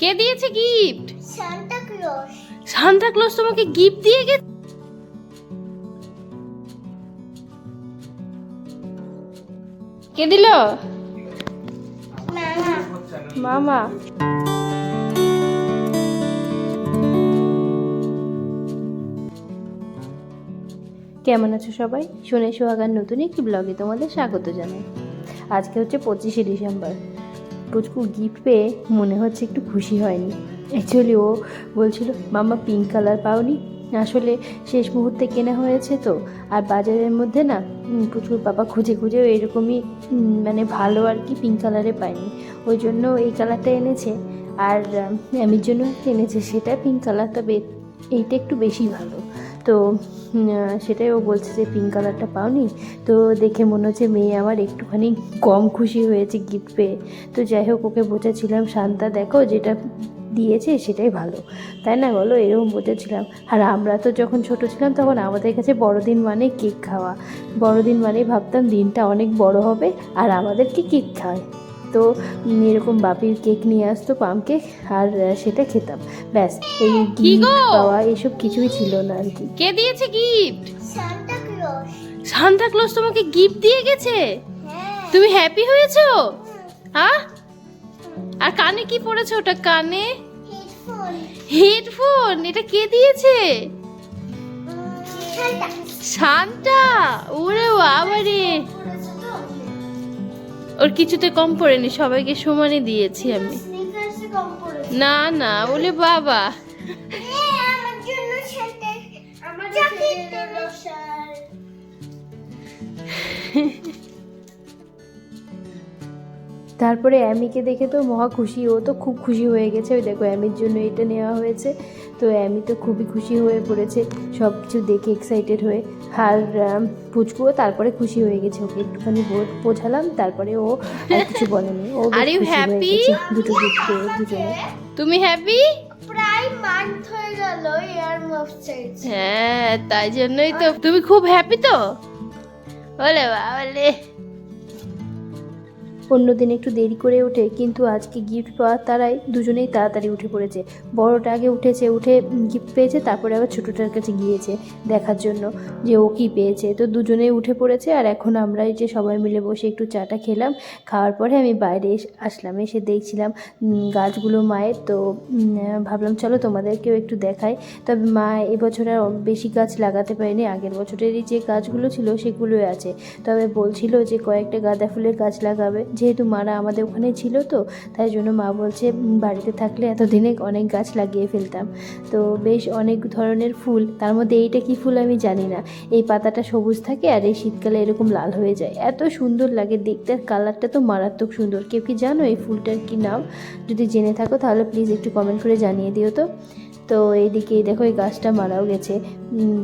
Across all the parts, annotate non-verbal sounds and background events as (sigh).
কে দিয়েছে gift Santa Claus Santa Claus তোমাকে gift দিয়ে গেছে? কে দিল? মামা। মামা। কেমন আছো সবাই? শুনে সোহাগার নতুন একটি ব্লগে তোমাদের স্বাগত জানাই। আজকে হচ্ছে পঁচিশে ডিসেম্বর। পুচকু গিফট পেয়ে মনে হচ্ছে একটু খুশি হয়নি। অ্যাকচুয়ালি ও বলছিল মামা পিঙ্ক কালার পাওনি। আসলে শেষ মুহূর্তে কেনা হয়েছে তো। আর বাজারের মধ্যে না পুচকুর বাবা খুঁজে খুঁজে এরকমই মানে ভালো আর কি পিঙ্ক কালারে পায়নি। ওই জন্য এই কালারটা এনেছে। আর আমির জন্য এনেছে সেটা পিঙ্ক কালার তবে এইটা একটু বেশি ভালো। তো সেটাই ও বলছে যে পিঙ্ক কালারটা পাওনি। তো দেখে মনে হচ্ছে মেয়ে আমার একটুখানি কম খুশি হয়েছে গিফট পেয়ে। তো যাই হোক, ওকে বোঝাচ্ছিলাম শান্তা, দেখো যেটা দিয়েছে সেটাই ভালো। তাই না বলো? এরকম বোঝাচ্ছিলাম আর আমরা তো যখন ছোট ছিলাম তখন আমাদের কাছে বড়দিন মানে কেক খাওয়া। বড়দিন মানে ভাবতাম দিনটা অনেক বড় হবে আর আমাদেরকে কেক খায় তো এরকম বাপির কেক নিয়ে আসতো পাম কেক আর সেটা খেতাম। ব্যাস এই কি গো? গিফট পাওয়া এসব কিছুই ছিল না আর কি। কে দিয়েছে গিফট সান্তা ক্লজ তোমাকে গিফট দিয়ে গেছে? হ্যাঁ। তুমি হ্যাপি হয়েছো? হ্যাঁ আর কানে কি পড়েছো ওটা কানে? হেডফোন হেডফোন এটা কে দিয়েছে? সান্তা শান্তা ওরে বাবা রে পড়েছে তো ওর কিছুতে কম পড়েনি, সবাইকে সমানে দিয়েছি আমি। না না বলে বাবা। তারপরে অ্যামিকে দেখে তো মহা খুশি, ও তো খুব খুশি হয়ে গেছে। ওই দেখো, অ্যামির জন্য এটা নেওয়া হয়েছে। তো অ্যামি তো খুবই খুশি হয়ে পড়েছে সব কিছু দেখে এক্সাইটেড হয়ে। আর পুচকুও তারপরে খুশি হয়ে গেছে ওকে একটুখানি বোধ বোঝালাম তারপরে ও আর কিছু বলেনি। ও আর ইউ হ্যাপি দুটো দুটো দুটো গিফট পেয়ে দুজনে। তুমি হ্যাপি প্রায় মান্থ হয়ে গেল ইয়ার মাফ চাইছে হ্যাঁ তাই জন্যই তো। তুমি খুব হ্যাপি তো? বলে বাবলে অন্যদিন একটু দেরি করে ওঠে, কিন্তু আজকে গিফট পাওয়ার তারাই দুজনেই তাড়াতাড়ি উঠে পড়েছে। বড়টা আগে উঠেছে, উঠে গিফট পেয়েছে, তারপরে আবার ছোটোটার কাছে গিয়েছে দেখার জন্য যে ও কী পেয়েছে। তো দুজনেই উঠে পড়েছে আর এখন আমরা এই যে সবাই মিলে বসে একটু চাটা খেলাম। খাওয়ার পরে আমি বাইরে আসলাম, এসে দেখছিলাম গাছগুলো মায়ের। তো ভাবলাম চলো তোমাদেরকেও একটু দেখাই। তবে মা এবছর আর বেশি গাছ লাগাতে পারেনি। আগের বছরেরই যে গাছগুলো ছিল সেগুলোই আছে। তবে বলছিল যে কয়েকটা গাঁদা ফুলের গাছ লাগাবে। যেহেতু মারা আমাদের ওখানে ছিল তো, তাই জন্য মা বলছে বাড়িতে থাকলে এতদিনে অনেক গাছ লাগিয়ে ফেলতাম। তো বেশ অনেক ধরনের ফুল, তার মধ্যে এইটা কি ফুল আমি জানি না। এই পাতাটা সবুজ থাকে আর এই শীতকালে এরকম লাল হয়ে যায়। এত সুন্দর লাগে দেখতে কালারটা তো মারাত্মক সুন্দর। কেউ কি জানো এই ফুলটার কি নাম? যদি জেনে থাকো তাহলে প্লিজ একটু কমেন্ট করে জানিয়ে দিও তো। তো এইদিকে দেখো এই গাছটা মারাও গেছে।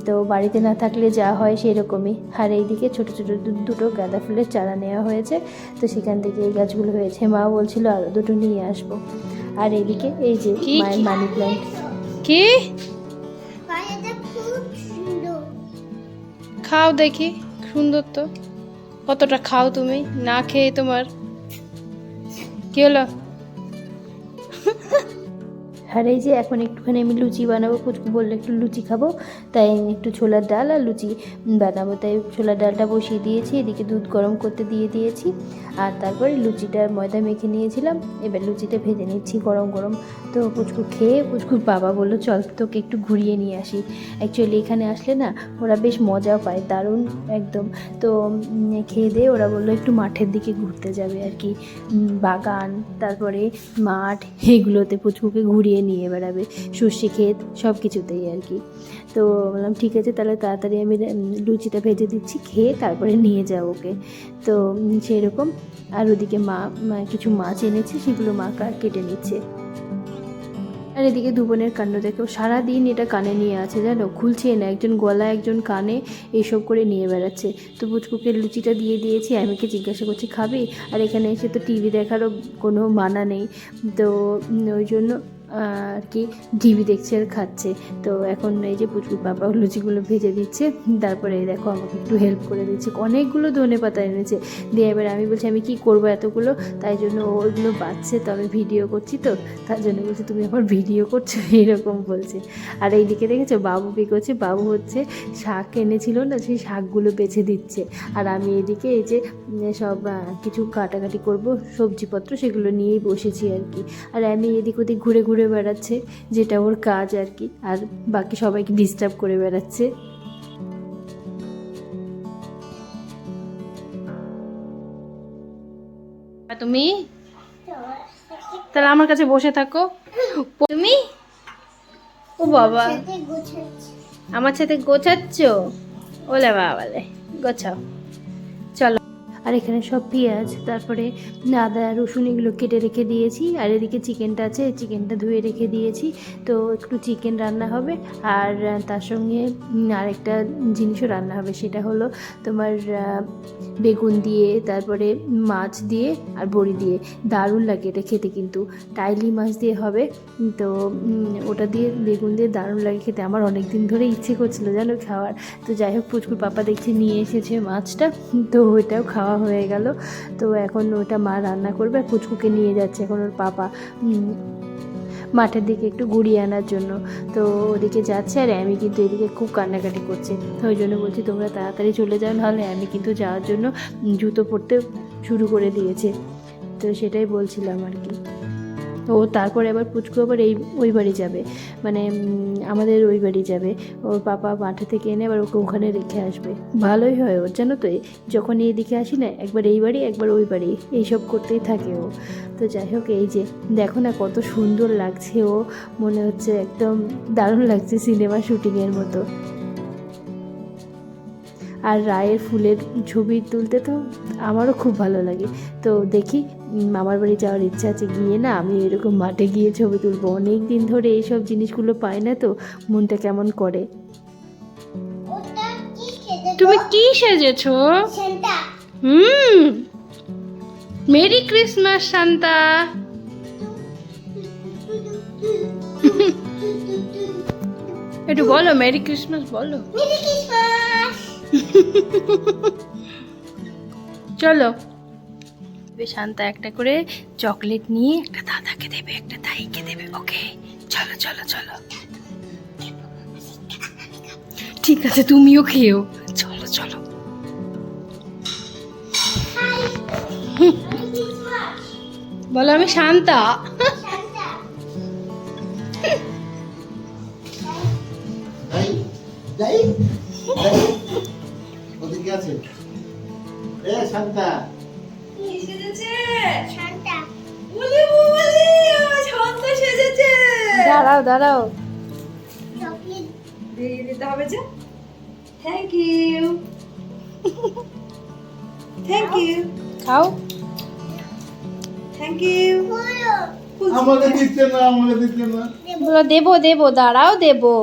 তো বাড়িতে না থাকলে যা হয় সেই রকমই আর এইদিকে ছোট ছোট দু- দুটো গাঁদা ফুলের চারা নেওয়া হয়েছে। তো সেখান থেকে এই গাছগুলো হয়েছে। মা বলছিল আরও দুটো নিয়ে আসব। আর এইদিকে এই যে কি? মায়ের মানি প্ল্যান্ট কি? খাও দেখি সুন্দর তো। কতটা খাও তুমি? না খেয়ে তোমার কি হলো? আর এই যে এখন একটুখানি আমি লুচি বানাবো পুচকু বললে একটু লুচি খাব, তাই একটু ছোলার ডাল আর লুচি বানাবো। তাই ছোলার ডালটা বসিয়ে দিয়েছি, এদিকে দুধ গরম করতে দিয়ে দিয়েছি, আর তারপরে লুচিটার ময়দা মেখে নিয়েছিলাম, এবার লুচিটা ভেজে নিচ্ছি গরম গরম। তো পুচকু খেয়ে, পুচকুর বাবা বলল, চল তোকে একটু ঘুরিয়ে নিয়ে আসি। অ্যাকচুয়ালি এখানে আসলে না, ওরা বেশ মজাও পায়, দারুণ একদম। তো খেয়ে দিয়ে ওরা বলল, একটু মাঠের দিকে ঘুরতে যাবে আর কি। বাগান, তারপরে মাঠ, এগুলোতে পুচকুকে ঘুরিয়ে নিয়ে বেড়াবে সর্ষে ক্ষেত সব কিছুতেই আর কি। তো বললাম ঠিক আছে তাহলে তাড়াতাড়ি আমি লুচিটা ভেজে দিচ্ছি খেয়ে তারপরে নিয়ে যাও ওকে। তো উম, সেরকম। আর ওদিকে মা কিছু মাছ এনেছে সেগুলো মা কেটে নিচ্ছে। আর এদিকে দুবনের কাণ্ড দেখো সারাদিন এটা কানে নিয়ে আছে জানো? খুলছে না একজন গলা একজন কানে এইসব করে নিয়ে বেড়াচ্ছে। তো পুচকুকে লুচিটা দিয়ে দিয়েছি আমিকে জিজ্ঞাসা করছি খাবি? আর এখানে এসে তো টিভি দেখারও কোনো মানা নেই। তো ওই জন্য আর কি টিভি দেখছে আর খাচ্ছে। তো এখন এই যে পুচকুর পাপা লুচিগুলো ভেজে দিচ্ছে, তারপরে দেখো আমাকে একটু হেল্প করে দিচ্ছে। অনেকগুলো ধনে পাতা এনেছে। দিয়ে এবার আমি বলছি, আমি কি করব এতগুলো? তাই জন্য ও ওইগুলো বাঁচছে, তো আমি ভিডিও করছি তো। তার জন্য বলছি, তুমি আবার ভিডিও করছ? (laughs) এরকম বলছে। আর এইদিকে দেখেছ, বাবু কী করছে? বাবু হচ্ছে শাক এনেছিল না, সেই শাকগুলো বেছে দিচ্ছে। আর আমি এদিকে এই যে সব কিছু কাটাকাটি করব, সবজিপত্র সেগুলো নিয়েই বসেছি আর কি। আর আমি এদিক ওদিক ঘুরে ঘুরে বেড়াচ্ছে যেটা ওর কাজ আর কি আর বাকি সবাইকে ডিস্টার্ব করে বেড়াচ্ছে। তুমি? তাহলে আমার কাছে বসে থাকো। তুমি? ও বাবা। সাথে গোছাচ্ছি। আমার সাথে গোছাচ্ছ? ওলে বাবালে গোছাও। আর এখানে সব পেঁয়াজ, তারপরে আদা, রসুন এগুলো কেটে রেখে দিয়েছি। আর এদিকে চিকেনটা আছে, চিকেনটা ধুয়ে রেখে দিয়েছি। তো একটু চিকেন রান্না হবে আর তার সঙ্গে আরেকটা জিনিসও রান্না হবে, সেটা হলো তোমার বেগুন দিয়ে, তারপরে মাছ দিয়ে আর বড়ি দিয়ে। দারুণ লাগে এটা খেতে কিন্তু। টাইলি মাছ দিয়ে হবে। তো ওটা দিয়ে বেগুন দিয়ে দারুণ লাগে খেতে। আমার অনেক দিন ধরে ইচ্ছে করছিল জানো খাওয়ার। তো যাই হোক, পুচকুর পাপা দেখছি নিয়ে এসেছে মাছটা। তো ওইটাও খাওয়া হয়ে গেল। তো এখন ওটা মা রান্না করবে আর পুচকুকে নিয়ে যাচ্ছে এখন ওর পাপা। মাঠের দিকে একটু ঘুরিয়ে আনার জন্য। তো ওদিকে যাচ্ছে আর আমি কিন্তু এদিকে খুব কান্নাকাটি করছে। ওই জন্য বলছি, তোমরা তাড়াতাড়ি চলে যাও, নাহলে আমি কিন্তু যাওয়ার জন্য জুতো পরতে শুরু করে দিয়েছে। তো সেটাই বলছিলাম আর কি। ও তারপরে আবার পুচকু আবার এই, ওই বাড়ি যাবে। মানে আমাদের ওই বাড়ি যাবে। ওর পাপা মাঠে থেকে এনে আবার ওকে ওখানে রেখে আসবে। ভালোই হয় ওর, জানো তো? যখন এইদিকে আসি না, একবার এই বাড়ি, একবার ওই বাড়ি। এইসব করতেই থাকে ও। তো যাই হোক, এই যে, দেখো না কত সুন্দর লাগছে ও। মনে হচ্ছে একদম দারুণ লাগছে সিনেমা শুটিংয়ের মতো। আর রায়ের ফুলের ছবি তুলতে তো আমারও খুব ভালো লাগে। তো দেখি মামার বাড়ি যাওয়ার ইচ্ছা আছে গিয়ে না আমি এরকম মাঠে গিয়ে ছবি তুলবো। অনেক দিন ধরে এইসব জিনিসগুলো পাই না তো মনটা কেমন করে? তুমি কি সেজেছো? হুম। Merry Christmas Santa. একটু বলো মেরি ক্রিসমাস বলো। মেরি চলো শান্তা একটা করে চকলেট নিয়ে একটা দাদাকে দেবে, একটা দাইকে দেবে, ওকে? চলো চলো চলো। ঠিক আছে, তুমিও খেও চলো চলো। বলো আমি শান্তা। এ, শান্তা। দাঁড়াও দাঁড়াও। দিয়ে দিতে হবে যে থ্যাংক ইউ থ্যাংক ইউ খাও। থ্যাংক ইউ বলো। দিচ্ছে না আমাকে দিচ্ছে না। বলো দেবো দেবো দাঁড়াও দেবো।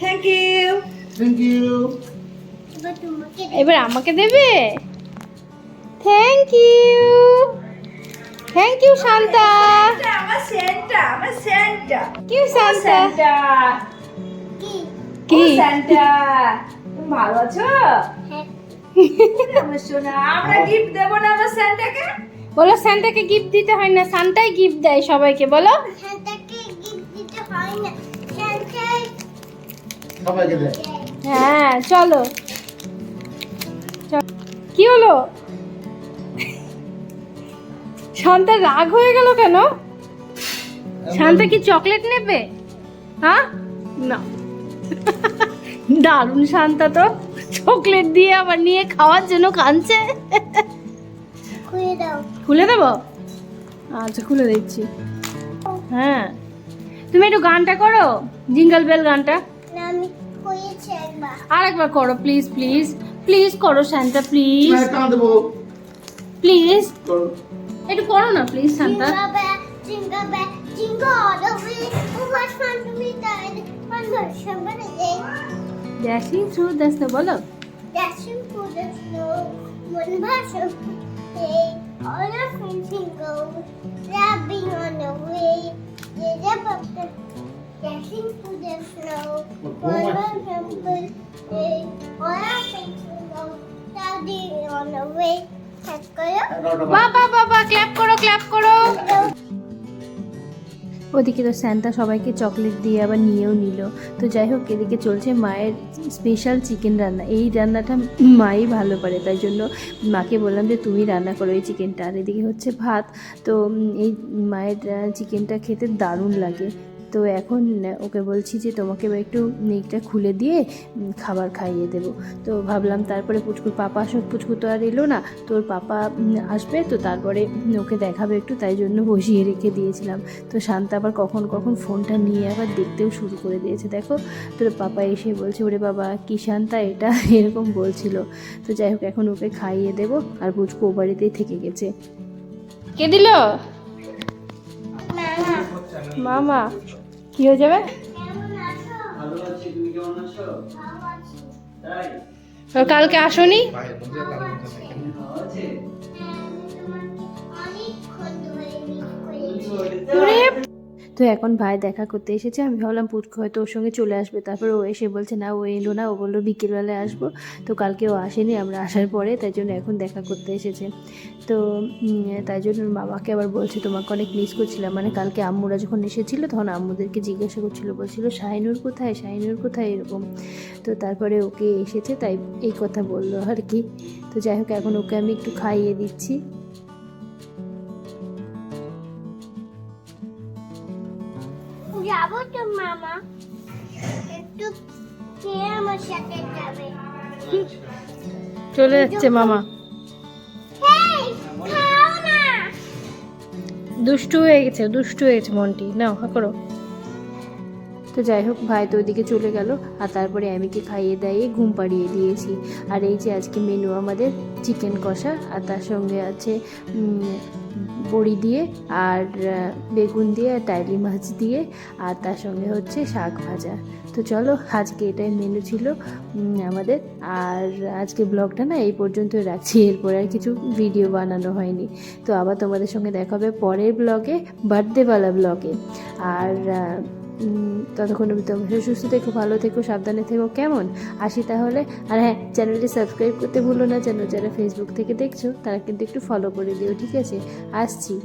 থ্যাংক ইউ থ্যাংক ইউ এবার আমাকে দেবে? Thank you thank you Santa আমার সেন্টা আমার সেন্টা কি? শান্তা কি? কি সেন্টা তুমি ভালো আছো? হ্যাঁ। আমার সোনা আমরা গিফট দেবো না আমার সেন্টাকে বলো সান্তাকে গিফট দিতে হয় না? সান্তাই গিফট দেয় সবাইকে বলো। সেন্টাকে গিফট দিতে হয় না। সেন্টাই সবাইকে দেয়। হ্যাঁ চলো। কি হলো? শান্তা রাগ হয়ে গেল কেন? শান্তা কি চকলেট নেবে? হ্যাঁ? না। দারুণ শান্তা তো। চকলেট দিয়ে আবার নিয়ে খাওয়ার জন্য কাঁদছে। খুলে দাও। খুলে দেবো? আচ্ছা খুলে দিচ্ছি। হ্যাঁ। তুমি একটু গানটা করো জিঙ্গল বেল গানটা। না আমি খুলেছি একবার। আরেকবার করো প্লিজ প্লিজ প্লিজ করো শান্তা প্লিজ প্লিজ একটু করো না please Santa. Oh, dashing through the বলো dashing through the snow. One version, Hey, all your friends can go. They're বাবা বাবা ক্ল্যাপ করো ক্ল্যাপ করো। ওদিকে তো স্যান্টা সবাইকে চকলেট দিয়ে আবার নিয়েও নিল। তো যাই হোক এদিকে চলছে মায়ের স্পেশাল চিকেন রান্না। এই রান্নাটা মাই ভালো পারে তাই জন্য মাকে বললাম যে তুমি রান্না করো এই চিকেনটা আর এদিকে হচ্ছে ভাত। তো এই মায়ের চিকেনটা খেতে দারুণ লাগে। তো এখন ওকে বলছি যে তোমাকে একটু নেকটা খুলে দিয়ে খাবার খাইয়ে দেবো। তো ভাবলাম তারপরে পুচকুর পাপা আসুক পুচকু তো আর এলো না তোর পাপা আসবে তো তারপরে ওকে দেখাবে একটু তাই জন্য বসিয়ে রেখে দিয়েছিলাম। তো শান্ত আবার কখন কখন ফোনটা নিয়ে আবার দেখতেও শুরু করে দিয়েছে। দেখো তোর পাপা এসে বলছে ওরে বাবা কি শান্তা এটা? (laughs) এরকম বলছিল। তো যাই হোক এখন ওকে খাইয়ে দেবো আর পুচকু ও বাড়িতেই থেকে গেছে। কে দিল? মামা। কি হয়ে যাবে? কেমন আছো? ভালো আছি তুমি কেমন আছো? ভালো আছি। তাই? ও কালকে আসোনি তো এখন ভাই দেখা করতে এসেছে, আমি ভাবলাম পুচকু হয়তো ওর সঙ্গে চলে আসবে। তারপর ও এসে বলছে, না, ও এলো না। ও বলল বিকেলবেলায় আসব। তো কালকে ও আসেনি, আমরা আসার পরে তাই জন্য এখন দেখা করতে এসেছে। তো তাই জন্য মামাকে আবার বলছে, তোমাকে অনেক মিস করছিলাম। মানে কালকে আম্মুরা যখন এসেছিল, তখন আম্মুদেরকে জিজ্ঞাসা করছিল, বলছিল, শাহিনুর কোথায়? শাহিনুর কোথায়? এরকম। তো তারপরে ওকে এসেছে, তাই এই কথা বলল আর কি। তো যাই হোক, এখন ওকে আমি একটু খাইয়ে দিচ্ছি। তো মামা একটু খেয়ে আমার সাথে যাবে। চলে যাচ্ছে মামা। দুষ্টু হয়ে গেছে দুষ্টু হয়ে গেছে মনটি। নাও হা করো। তো যাই হোক ভাই তো ওইদিকে চলে গেল আর তারপরে আমিকে খাইয়ে দাইয়ে ঘুম পাড়িয়ে দিয়েছি। আর এই যে আজকে মেনু আমাদের চিকেন কষা আর তার সঙ্গে আছে বড়ি দিয়ে আর বেগুন দিয়ে আর টাইলি মাছ দিয়ে আর তার সঙ্গে হচ্ছে শাক ভাজা। তো চলো আজকে এটাই মেনু ছিল আমাদের। আর আজকে ব্লগটা না এই পর্যন্ত রাখছি, এরপরে আর কিছু ভিডিও বানানো হয়নি। তো আবার তোমাদের সঙ্গে দেখা হবে পরের ব্লগে বার্থডেওয়ালা ব্লগে আর ততক্ষণ অবধি তোমরা সুস্থ থেকো, ভালো থেকো, সাবধানে থেকো, কেমন? আসি তাহলে। আর হ্যাঁ চ্যানেলটি সাবস্ক্রাইব করতে ভুলো না, যেন যারা ফেসবুক থেকে দেখছ, তারা কিন্তু একটু ফলো করে দিও, ঠিক আছে? আসছি।